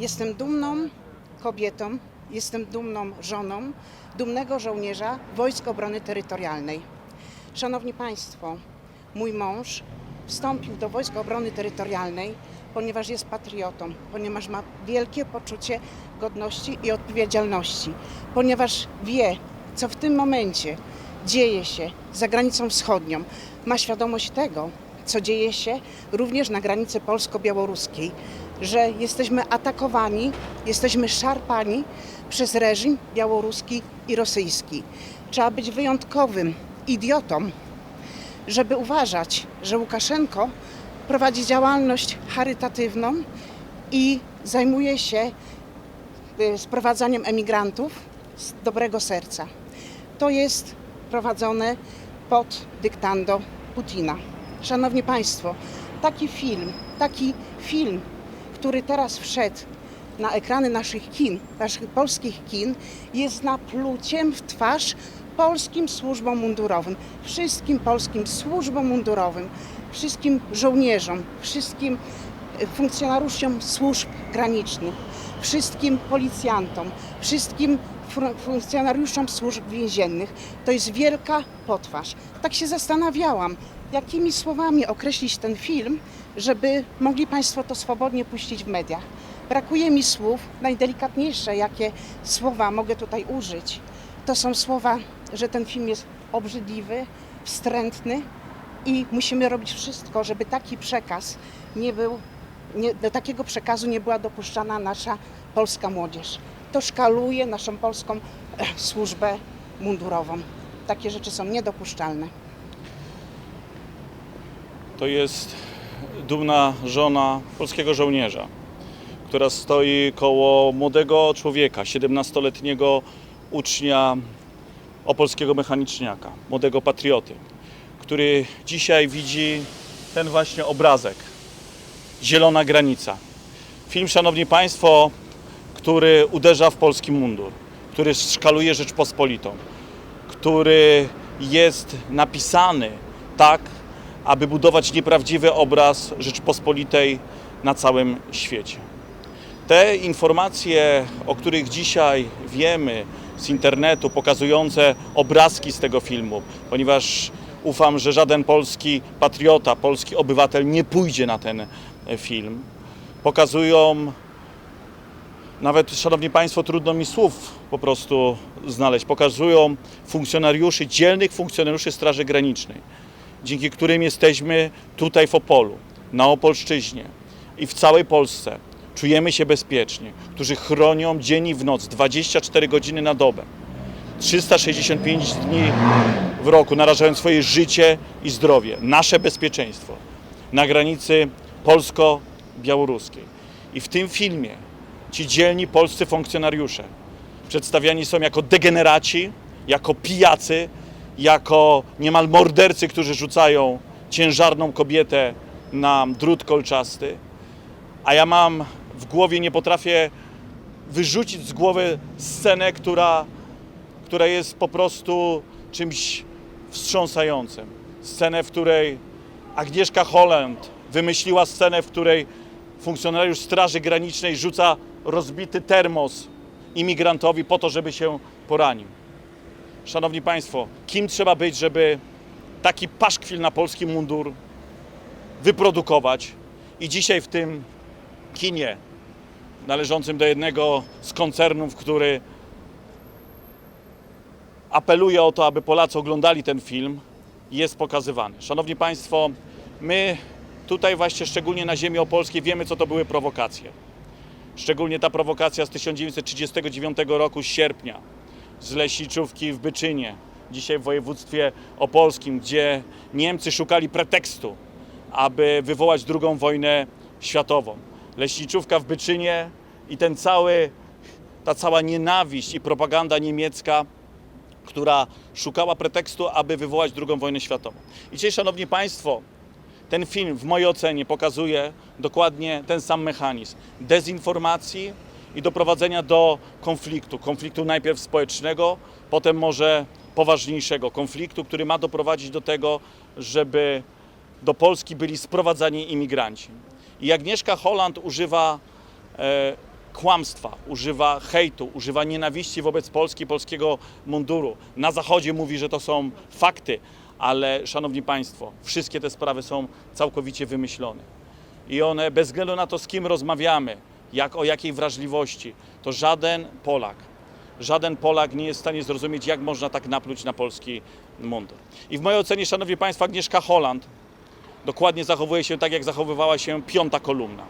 Jestem dumną kobietą, jestem dumną żoną, dumnego żołnierza Wojsk Obrony Terytorialnej. Szanowni Państwo, mój mąż wstąpił do Wojsk Obrony Terytorialnej, ponieważ jest patriotą, ponieważ ma wielkie poczucie godności i odpowiedzialności, ponieważ wie, co w tym momencie dzieje się za granicą wschodnią. Ma świadomość tego, co dzieje się również na granicy polsko-białoruskiej, że jesteśmy atakowani, jesteśmy szarpani przez reżim białoruski i rosyjski. Trzeba być wyjątkowym idiotą, żeby uważać, że Łukaszenko prowadzi działalność charytatywną i zajmuje się y, sprowadzaniem emigrantów z dobrego serca. To jest prowadzone pod dyktando Putina. Szanowni Państwo, taki film, taki film, który teraz wszedł na ekrany naszych kin, naszych polskich kin, jest napluciem w twarz polskim służbom mundurowym, wszystkim polskim służbom mundurowym, wszystkim żołnierzom, wszystkim e, funkcjonariuszom służb granicznych, wszystkim policjantom, wszystkim fun- funkcjonariuszom służb więziennych. To jest wielka potwarz. Tak się zastanawiałam, jakimi słowami określić ten film, żeby mogli Państwo to swobodnie puścić w mediach. Brakuje mi słów, najdelikatniejsze jakie słowa mogę tutaj użyć, to są słowa, że ten film jest obrzydliwy, wstrętny i musimy robić wszystko, żeby taki przekaz nie był, nie, do takiego przekazu nie była dopuszczana nasza polska młodzież. To szkaluje naszą polską e, służbę mundurową. Takie rzeczy są niedopuszczalne. To jest dumna żona polskiego żołnierza, która stoi koło młodego człowieka, 17-letniego ucznia opolskiego mechaniczniaka, młodego patrioty, który dzisiaj widzi ten właśnie obrazek. Zielona granica. Film, szanowni państwo, który uderza w polski mundur, który szkaluje Rzeczpospolitą, który jest napisany tak, aby budować nieprawdziwy obraz Rzeczpospolitej na całym świecie. Te informacje, o których dzisiaj wiemy z internetu, pokazujące obrazki z tego filmu, ponieważ ufam, że żaden polski patriota, polski obywatel nie pójdzie na ten e, film, pokazują nawet, szanowni państwo, trudno mi słów po prostu znaleźć. Pokazują funkcjonariuszy, dzielnych funkcjonariuszy Straży Granicznej, dzięki którym jesteśmy tutaj w Opolu, na Opolszczyźnie i w całej Polsce. Czujemy się bezpiecznie, którzy chronią dzień i w noc, 24 godziny na dobę, 365 dni w roku, narażając swoje życie i zdrowie, nasze bezpieczeństwo na granicy polsko-białoruskiej. I w tym filmie ci dzielni polscy funkcjonariusze przedstawiani są jako degeneraci, jako pijacy, jako niemal mordercy, którzy rzucają ciężarną kobietę na drut kolczasty. A ja mam w głowie, nie potrafię wyrzucić z głowy scenę, która, która jest po prostu czymś wstrząsającym. Scenę, w której Agnieszka Holland wymyśliła scenę, w której funkcjonariusz Straży Granicznej rzuca rozbity termos imigrantowi po to, żeby się poranił. Szanowni Państwo, kim trzeba być, żeby taki paszkwil na polski mundur wyprodukować i dzisiaj w tym kinie należącym do jednego z koncernów, który apeluje o to, aby Polacy oglądali ten film, jest pokazywany. Szanowni Państwo, my tutaj właśnie szczególnie na ziemi opolskiej wiemy, co to były prowokacje. Szczególnie ta prowokacja z 1939 roku, z sierpnia, z leśniczówki w Byczynie, dzisiaj w województwie opolskim, gdzie Niemcy szukali pretekstu, aby wywołać II wojnę światową. Leśniczówka w Byczynie i ten cały, ta cała nienawiść i propaganda niemiecka, która szukała pretekstu, aby wywołać II wojnę światową. I dzisiaj, Szanowni Państwo, ten film w mojej ocenie pokazuje dokładnie ten sam mechanizm dezinformacji i doprowadzenia do konfliktu. Konfliktu najpierw społecznego, potem może poważniejszego konfliktu, który ma doprowadzić do tego, żeby do Polski byli sprowadzani imigranci. I Agnieszka Holland używa e, kłamstwa, używa hejtu, używa nienawiści wobec Polski, polskiego munduru. Na Zachodzie mówi, że to są fakty, ale szanowni Państwo, wszystkie te sprawy są całkowicie wymyślone. I one, bez względu na to, z kim rozmawiamy, jak o jakiej wrażliwości, to żaden Polak, żaden Polak nie jest w stanie zrozumieć, jak można tak napluć na polski mundur. I w mojej ocenie, szanowni Państwo, Agnieszka Holland dokładnie zachowuje się tak, jak zachowywała się piąta kolumna.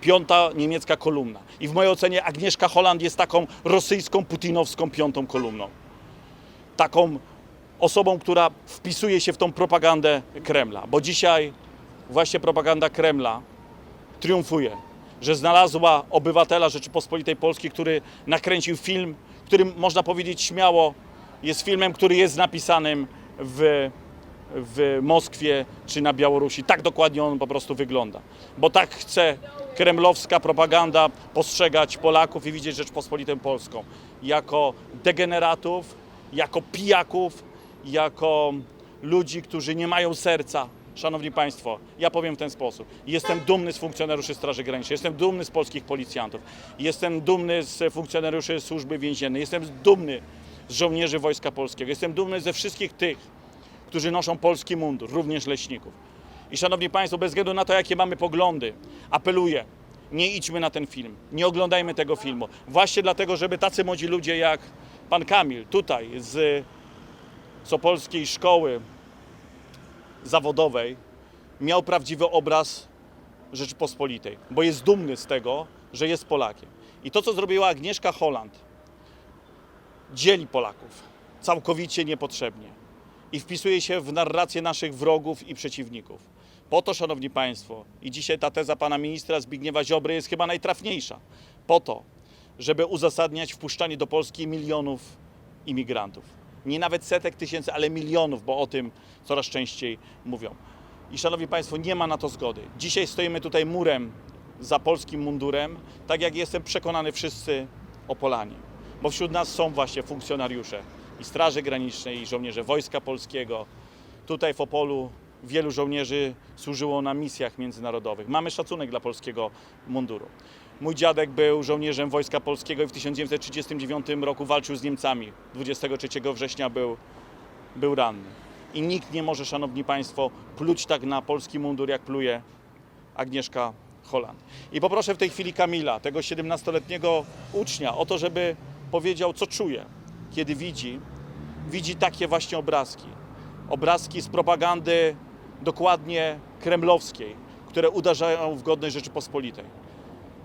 Piąta niemiecka kolumna. I w mojej ocenie Agnieszka Holland jest taką rosyjską, putinowską piątą kolumną. Taką osobą, która wpisuje się w tą propagandę Kremla. Bo dzisiaj właśnie propaganda Kremla triumfuje, że znalazła obywatela Rzeczypospolitej Polskiej, który nakręcił film, którym można powiedzieć śmiało jest filmem, który jest napisanym w, w Moskwie czy na Białorusi. Tak dokładnie on po prostu wygląda. Bo tak chce kremlowska propaganda postrzegać Polaków i widzieć Rzeczpospolitą Polską jako degeneratów, jako pijaków, jako ludzi, którzy nie mają serca. Szanowni Państwo, ja powiem w ten sposób. Jestem dumny z funkcjonariuszy Straży Granicznej, jestem dumny z polskich policjantów, jestem dumny z funkcjonariuszy Służby Więziennej, jestem dumny z żołnierzy Wojska Polskiego, jestem dumny ze wszystkich tych, którzy noszą polski mundur, również leśników. I Szanowni Państwo, bez względu na to, jakie mamy poglądy, apeluję, nie idźmy na ten film, nie oglądajmy tego filmu. Właśnie dlatego, żeby tacy młodzi ludzie jak pan Kamil tutaj z Sopolskiej Szkoły Zawodowej miał prawdziwy obraz Rzeczypospolitej, bo jest dumny z tego, że jest Polakiem. I to, co zrobiła Agnieszka Holland, dzieli Polaków całkowicie niepotrzebnie i wpisuje się w narrację naszych wrogów i przeciwników. Po to, szanowni państwo, i dzisiaj ta teza pana ministra Zbigniewa Ziobry jest chyba najtrafniejsza. Po to, żeby uzasadniać wpuszczanie do Polski milionów imigrantów. Nie nawet setek tysięcy, ale milionów, bo o tym coraz częściej mówią. I szanowni państwo, nie ma na to zgody. Dzisiaj stoimy tutaj murem za polskim mundurem, tak jak jestem przekonany wszyscy Opolanie. Bo wśród nas są właśnie funkcjonariusze i Straży Granicznej, i żołnierze Wojska Polskiego. Tutaj w Opolu wielu żołnierzy służyło na misjach międzynarodowych. Mamy szacunek dla polskiego munduru. Mój dziadek był żołnierzem Wojska Polskiego i w 1939 roku walczył z Niemcami. 23 września był, był ranny. I nikt nie może, szanowni państwo, pluć tak na polski mundur, jak pluje Agnieszka Holland. I poproszę w tej chwili Kamila, tego 17-letniego ucznia, o to, żeby powiedział, co czuje, kiedy widzi, widzi takie właśnie obrazki. Obrazki z propagandy dokładnie kremlowskiej, które uderzają w godność Rzeczypospolitej.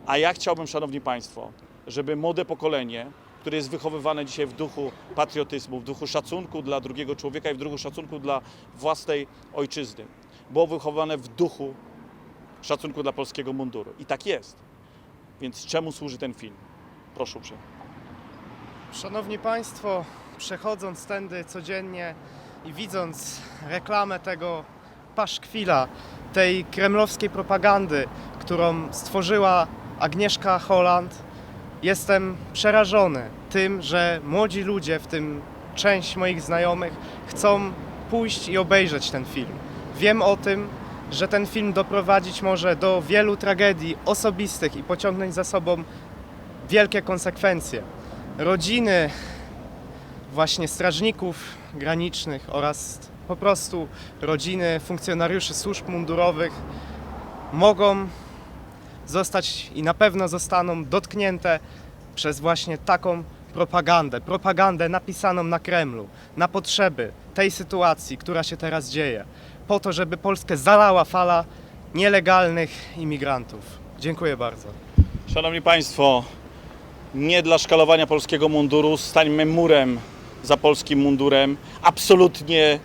A ja chciałbym, Szanowni Państwo, żeby młode pokolenie, które jest wychowywane dzisiaj w duchu patriotyzmu, w duchu szacunku dla drugiego człowieka i w duchu szacunku dla własnej ojczyzny, było wychowane w duchu szacunku dla polskiego munduru. I tak jest. Więc czemu służy ten film? Proszę uprzejmie. Szanowni Państwo, przechodząc tędy codziennie i widząc reklamę tego paszkwila, tej kremlowskiej propagandy, którą stworzyła Agnieszka Holland, jestem przerażony tym, że młodzi ludzie, w tym część moich znajomych, chcą pójść i obejrzeć ten film. Wiem o tym, że ten film doprowadzić może do wielu tragedii osobistych i pociągnąć za sobą wielkie konsekwencje rodziny właśnie strażników granicznych oraz po prostu rodziny funkcjonariuszy służb mundurowych mogą zostać i na pewno zostaną dotknięte przez właśnie taką propagandę, propagandę napisaną na Kremlu, na potrzeby tej sytuacji, która się teraz dzieje, po to, żeby Polskę zalała fala nielegalnych imigrantów. Dziękuję bardzo. Szanowni Państwo, nie dla szkalowania polskiego munduru, stańmy murem za polskim mundurem. Absolutnie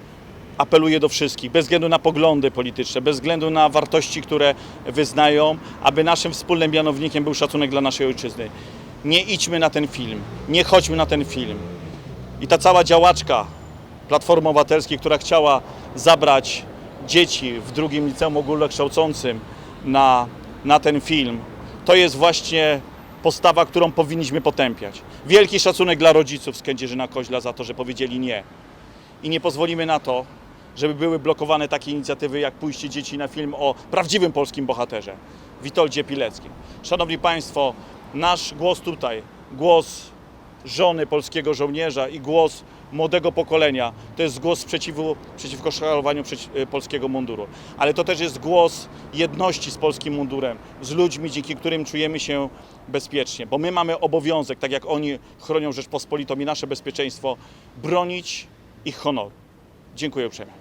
apeluję do wszystkich, bez względu na poglądy polityczne, bez względu na wartości, które wyznają, aby naszym wspólnym mianownikiem był szacunek dla naszej ojczyzny. Nie idźmy na ten film, nie chodźmy na ten film. I ta cała działaczka Platformy Obywatelskiej, która chciała zabrać dzieci w drugim liceum ogólnokształcącym na, na ten film, to jest właśnie postawa, którą powinniśmy potępiać. Wielki szacunek dla rodziców z Kędzierzyna Koźla za to, że powiedzieli nie. I nie pozwolimy na to, żeby były blokowane takie inicjatywy, jak pójście dzieci na film o prawdziwym polskim bohaterze, Witoldzie Pileckim. Szanowni Państwo, nasz głos tutaj, głos żony polskiego żołnierza i głos młodego pokolenia, to jest głos sprzeciwu, przeciwko szkalowaniu przeci- e, polskiego munduru. Ale to też jest głos jedności z polskim mundurem, z ludźmi, dzięki którym czujemy się bezpiecznie. Bo my mamy obowiązek, tak jak oni chronią Rzeczpospolitą i nasze bezpieczeństwo, bronić ich honoru. Dziękuję uprzejmie.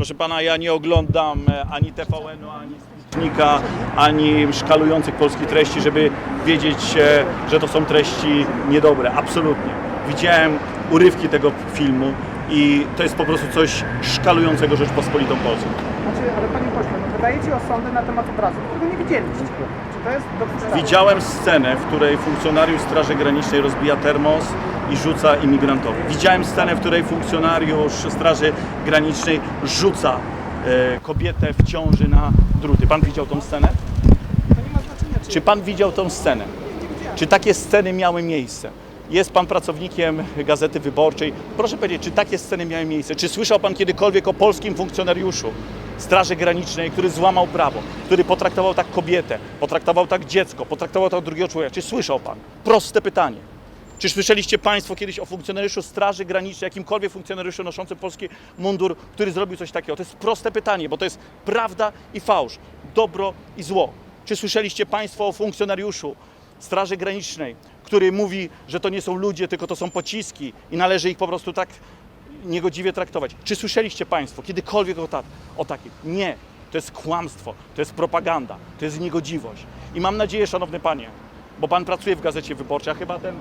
Proszę pana, ja nie oglądam e, ani TVN-u, ani Sputnika, ani szkalujących polskich treści, żeby wiedzieć, e, że to są treści niedobre. Absolutnie. Widziałem urywki tego filmu i to jest po prostu coś szkalującego Rzeczpospolitą Polską. Znaczy, ale panie pośle, no wydajecie osądy na temat obrazu, którego nie widzieliście. Czy to jest dopuszczalne? Widziałem scenę, w której funkcjonariusz Straży Granicznej rozbija termos i rzuca imigrantowi. Widziałem scenę, w której funkcjonariusz Straży Granicznej rzuca e, kobietę w ciąży na druty. Pan widział tą scenę? Czy... Czy pan widział tą scenę? Czy takie sceny miały miejsce? Jest pan pracownikiem Gazety Wyborczej. Proszę powiedzieć, czy takie sceny miały miejsce? Czy słyszał pan kiedykolwiek o polskim funkcjonariuszu Straży Granicznej, który złamał prawo, który potraktował tak kobietę, potraktował tak dziecko, potraktował tak drugiego człowieka? Czy słyszał pan? Proste pytanie. Czy słyszeliście Państwo kiedyś o funkcjonariuszu Straży Granicznej, jakimkolwiek funkcjonariuszu noszącym polski mundur, który zrobił coś takiego? To jest proste pytanie, bo to jest prawda i fałsz, dobro i zło. Czy słyszeliście Państwo o funkcjonariuszu Straży Granicznej, który mówi, że to nie są ludzie, tylko to są pociski i należy ich po prostu tak niegodziwie traktować? Czy słyszeliście Państwo kiedykolwiek o, ta, o takim? Nie. To jest kłamstwo, to jest propaganda, to jest niegodziwość. I mam nadzieję, Szanowny Panie, bo Pan pracuje w Gazecie Wyborczej, a chyba ten,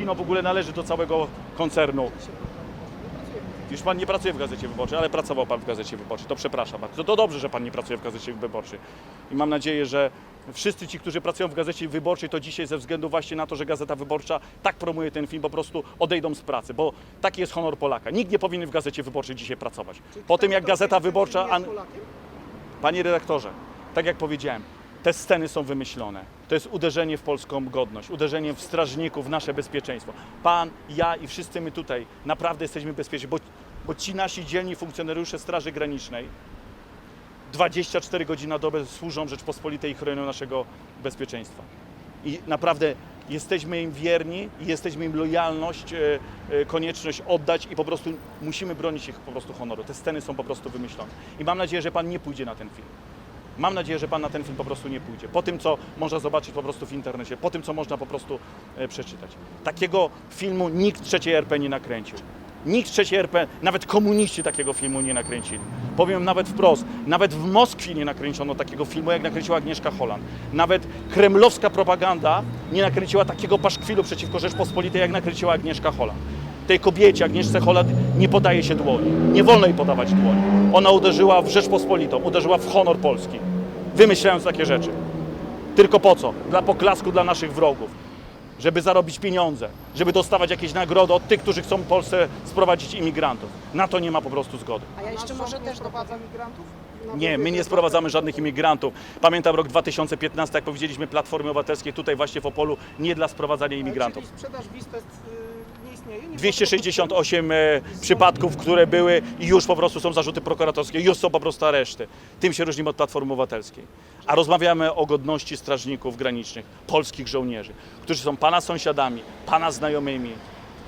kino w ogóle należy do całego koncernu. Już Pan nie pracuje w Gazecie Wyborczej, ale pracował Pan w Gazecie Wyborczej, to przepraszam bardzo. To dobrze, że Pan nie pracuje w Gazecie Wyborczej. I mam nadzieję, że wszyscy ci, którzy pracują w Gazecie Wyborczej, to dzisiaj ze względu właśnie na to, że Gazeta Wyborcza tak promuje ten film, po prostu odejdą z pracy, bo taki jest honor Polaka. Nikt nie powinien w Gazecie Wyborczej dzisiaj pracować. Po tym, jak Gazeta Wyborcza... An... Panie redaktorze, tak jak powiedziałem, te sceny są wymyślone. To jest uderzenie w polską godność, uderzenie w strażników, w nasze bezpieczeństwo. Pan, ja i wszyscy my tutaj naprawdę jesteśmy bezpieczni, bo, bo ci nasi dzielni funkcjonariusze Straży Granicznej 24 godziny na dobę służą Rzeczpospolitej i chronią naszego bezpieczeństwa. I naprawdę jesteśmy im wierni i jesteśmy im lojalność, e, e, konieczność oddać i po prostu musimy bronić ich po prostu honoru. Te sceny są po prostu wymyślone. I mam nadzieję, że Pan nie pójdzie na ten film. Mam nadzieję, że Pan na ten film po prostu nie pójdzie. Po tym, co można zobaczyć po prostu w internecie, po tym, co można po prostu e, przeczytać. Takiego filmu nikt trzeciej RP nie nakręcił. Nikt trzeciej RP, nawet komuniści takiego filmu nie nakręcili. Powiem nawet wprost, nawet w Moskwie nie nakręcono takiego filmu, jak nakręciła Agnieszka Holland. Nawet kremlowska propaganda nie nakręciła takiego paszkwilu przeciwko Rzeczpospolitej, jak nakręciła Agnieszka Holland. Tej kobiecie, Agnieszce Holland, nie podaje się dłoni. Nie wolno jej podawać dłoni. Ona uderzyła w Rzeczpospolitą, uderzyła w honor Polski, wymyślając takie rzeczy. Tylko po co? Dla poklasku dla naszych wrogów. Żeby zarobić pieniądze, żeby dostawać jakieś nagrody od tych, którzy chcą w Polsce sprowadzić imigrantów. Na to nie ma po prostu zgody. A ja jeszcze może też doprowadza dopowiem. migrantów? Nie, my nie sprowadzamy żadnych imigrantów. Pamiętam rok 2015, jak powiedzieliśmy Platformy Obywatelskiej tutaj właśnie w Opolu, nie dla sprowadzania imigrantów. Czyli sprzedaż wiz to jest, 268 e, przypadków, które były i już po prostu są zarzuty prokuratorskie, już są po prostu areszty. Tym się różnimy od Platformy Obywatelskiej. A rozmawiamy o godności strażników granicznych, polskich żołnierzy, którzy są Pana sąsiadami, Pana znajomymi.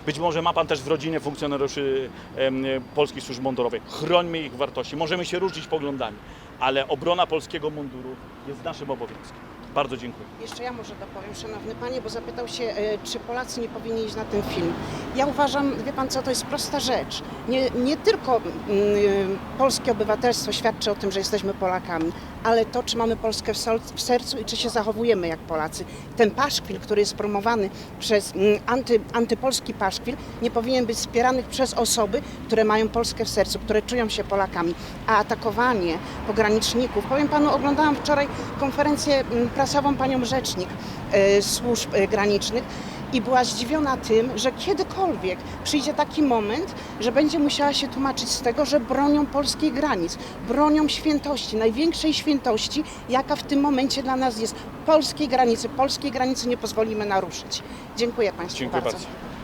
Być może ma Pan też w rodzinie funkcjonariuszy em, polskich służb mundurowych. Chrońmy ich wartości. Możemy się różnić poglądami, ale obrona polskiego munduru jest naszym obowiązkiem. Bardzo dziękuję. Jeszcze ja może dopowiem, szanowny panie, bo zapytał się, e, czy Polacy nie powinni iść na ten film. Ja uważam, wie pan co, to jest prosta rzecz. Nie, nie tylko mm, polskie obywatelstwo świadczy o tym, że jesteśmy Polakami, ale to, czy mamy Polskę w, sercu i czy się zachowujemy jak Polacy. Ten paszkwil, który jest promowany przez mm, anty, antypolski paszkwil, nie powinien być wspierany przez osoby, które mają Polskę w sercu, które czują się Polakami. A atakowanie pograniczników, powiem panu, oglądałam wczoraj konferencję mm, prasową panią rzecznik e, służb e, granicznych i była zdziwiona tym, że kiedykolwiek przyjdzie taki moment, że będzie musiała się tłumaczyć z tego, że bronią polskich granic, bronią świętości, największej świętości, jaka w tym momencie dla nas jest. Polskiej granicy, polskiej granicy nie pozwolimy naruszyć. Dziękuję Państwu Dziękuję bardzo. bardzo.